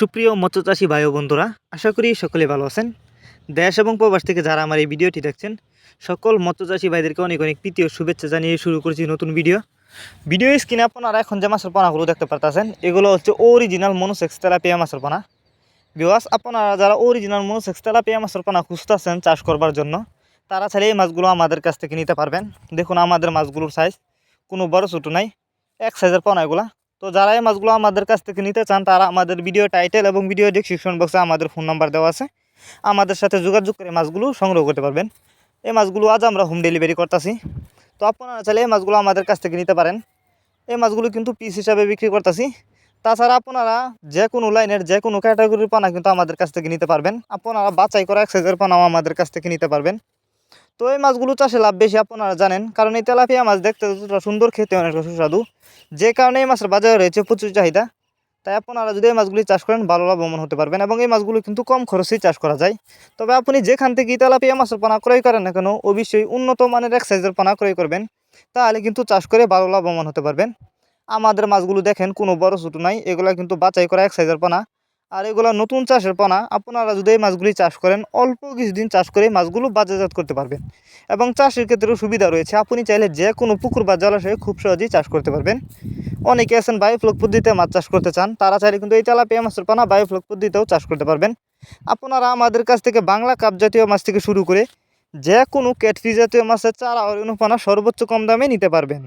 সুপ্রিয় মৎস্যচাষী ভাই বন্ধুরা, আশা করি সকলে ভালো আছেন। দেশ এবং প্রবাস থেকে যারা আমার এই ভিডিওটি দেখছেন, সকল মৎস্যচাষী ভাইদেরকে অনেক অনেক প্রীতি ও শুভেচ্ছা জানিয়ে শুরু করেছি নতুন ভিডিও। ভিডিও স্ক্রিনে আপনারা এখন যে মাছের পানাগুলো দেখতে পারতেছেন, এগুলো হচ্ছে অরিজিনাল মনোসেক্স তেলাপিয়া মাছের পানা। বিওয়াস আপনারা যারা অরিজিনাল মনোসেক্স তেলাপিয়া মাছের পানা খুঁজতেছেন চাষ করবার জন্য, তারা ছাড়া এই মাছগুলো আমাদের কাছ থেকে নিতে পারবেন। দেখুন, আমাদের মাছগুলোর সাইজ কোনো বড় ছোটো নাই, এক সাইজের পানা এগুলা। তো যারা এই মাছগুলো আমাদের কাছ থেকে নিতে চান, তারা আমাদের ভিডিও টাইটেল এবং ভিডিও ডিসক্রিপশন বক্সে আমাদের ফোন নাম্বার দেওয়া আছে। আমাদের সাথে যোগাযোগ করে মাছগুলো সংগ্রহ করতে পারবেন। এই মাছগুলো আজ আমরা হোম ডেলিভারি করতেছি। তো আপনারা চাইলে এই মাছগুলো আমাদের কাছ থেকে নিতে পারেন। এই মাছগুলো কিন্তু পিস হিসাবে বিক্রি করতেছি। তাছাড়া আপনারা যে কোনো লাইনের যে কোনো ক্যাটাগরির পানা কিন্তু আমাদের কাছ থেকে নিতে পারবেন। আপনারা বাছাই করা এক সাইজের পানাও আমাদের কাছ থেকে নিতে পারবেন। তো এই মাছগুলো চাষে লাভ বেশি আপনারা জানেন, কারণ এই তেলাপিয়া মাছ দেখতে যতটা সুন্দর খেতে অনেকটা সুস্বাদু। যে কারণে এই মাছের বাজারে রয়েছে প্রচুর চাহিদা, তাই আপনারা যদি এই মাছগুলি চাষ করেন, ভালো লাভবান হতে পারবেন এবং এই মাছগুলো কিন্তু কম খরচেই চাষ করা যায়। তবে আপনি যেখান থেকে তেলাপিয়া মাছের পানা ক্রয় করেন না কেন, অবশ্যই উন্নত মানের এক সাইজের পানা ক্রয় করবেন, তাহলে কিন্তু চাষ করে ভালো লাভবান হতে পারবেন। আমাদের মাছগুলো দেখেন কোনো বড় ছোটো নাই, এগুলো কিন্তু বাছাই করা এক সাইজের পানা। আর এগুলো নতুন চাষের পানা, আপনারা যদি এই মাছগুলি চাষ করেন, অল্প কিছুদিন চাষ করে মাছগুলো বাজারজাত করতে পারবেন। এবং চাষের ক্ষেত্রেও সুবিধা রয়েছে, আপনি চাইলে যে কোনো পুকুর বা জলাশয়ে খুব সহজেই চাষ করতে পারবেন। অনেকে আছেন বায়োফ্লক পদ্ধতিতে মাছ চাষ করতে চান, তারা চাইলে কিন্তু এই তেলাপিয়া মাছের পানা বায়োফ্লক পদ্ধতিতেও চাষ করতে পারবেন। আপনারা আমাদের কাছ থেকে বাংলা কাপ জাতীয় মাছ থেকে শুরু করে যে কোনো ক্যাটফি জাতীয় মাছের চারা অনুপানা সর্বোচ্চ কম দামে নিতে পারবেন।